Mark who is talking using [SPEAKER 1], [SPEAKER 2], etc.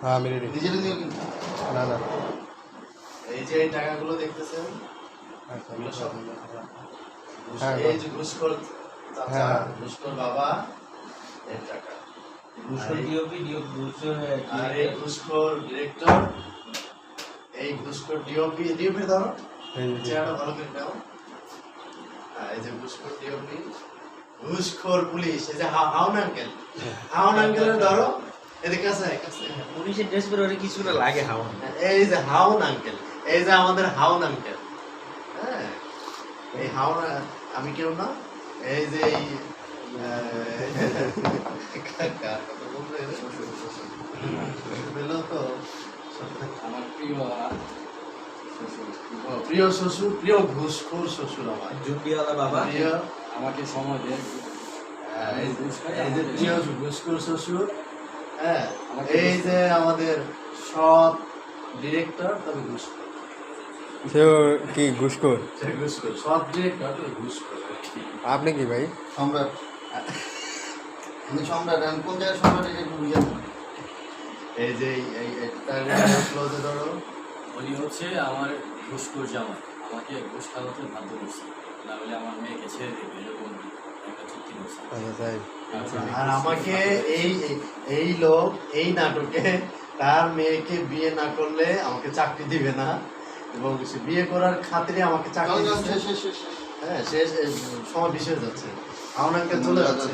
[SPEAKER 1] হ্যাঁ আমি রেডি
[SPEAKER 2] নিজেরা নিয়ে কিন্তু
[SPEAKER 1] না না।
[SPEAKER 2] এই যে এই টাকাগুলো দেখতেছেন
[SPEAKER 1] হ্যাঁ,
[SPEAKER 2] এই যে ঘুষখোর চাচা
[SPEAKER 1] হ্যাঁ।
[SPEAKER 2] ঘুষখোর বাবা এর টাকা।
[SPEAKER 3] দুশো ডিওপি ডিও দুশো
[SPEAKER 2] আর এই ঘুষখোর ডিরেক্টর এই ঘুষখোর ডিওপি ডিওপি ধরো।
[SPEAKER 1] এই যে
[SPEAKER 2] চেহারা ভালো করে নাও। হ্যাঁ, এই যে ঘুষখোর ডিওপি ঘুষখোর পুলিশ এই যে হাউন আঙ্কেল। হাউন আঙ্কেলের ধরো। এদিকে কাছে কাছে
[SPEAKER 3] পুলিশের ড্রেস পরে ওরে কিছু লাগে হাওয়া
[SPEAKER 2] এই যে হাউন আঙ্কেল এই যে আমাদের আঙ্কেল হ্যাঁ এই আমি কেউ না এই যে এই
[SPEAKER 4] আমার প্রিয়
[SPEAKER 2] প্রিয় শ্বশুর প্রিয় ঘুষখোর শ্বশুর আমার।
[SPEAKER 3] জুম্বিওয়ালা বাবা।
[SPEAKER 2] প্রিয়?
[SPEAKER 4] আমাকে সময় দেন।
[SPEAKER 2] হ্যাঁ, এই যে- এই যে প্রিয় ঘুষখোর শ্বশুর হ্যাঁ এই যে আমাদের সৎ ডিরেক্টর তবে ঘুষখোর।
[SPEAKER 1] সেও কি ঘুষখোর?
[SPEAKER 2] সে ঘুষখোর সৎ ডিরেক্টর তবে ঘুষখোর।
[SPEAKER 1] আপনি কি ভাই?
[SPEAKER 2] সম্রাট আমি সম্রাট আমি কোন জায়গায় সম্রাট এটা একটু বুঝে এই যে এই- এই একটা ক্লোজে ধরো।
[SPEAKER 4] উনি হচ্ছে আমার ঘুষখোর জামাই। আমাকে ঘুষ খাওয়াতে বাধ্য করছে। না হলে আমার মেয়েকে ছেড়ে দেবে এরকম একটা চুক্তি করছে
[SPEAKER 1] আচ্ছা তাই।
[SPEAKER 2] আর আমাকে এই এই- লোক এই নাটকে তার মেয়েকে বিয়ে না করলে আমাকে চাকরি দিবে না। এবং সে বিয়ে করার খাতিরে আমাকে চাকরি হ্যাঁ শেষ সময় বিশেষ যাচ্ছে। আমার চলে যাচ্ছে।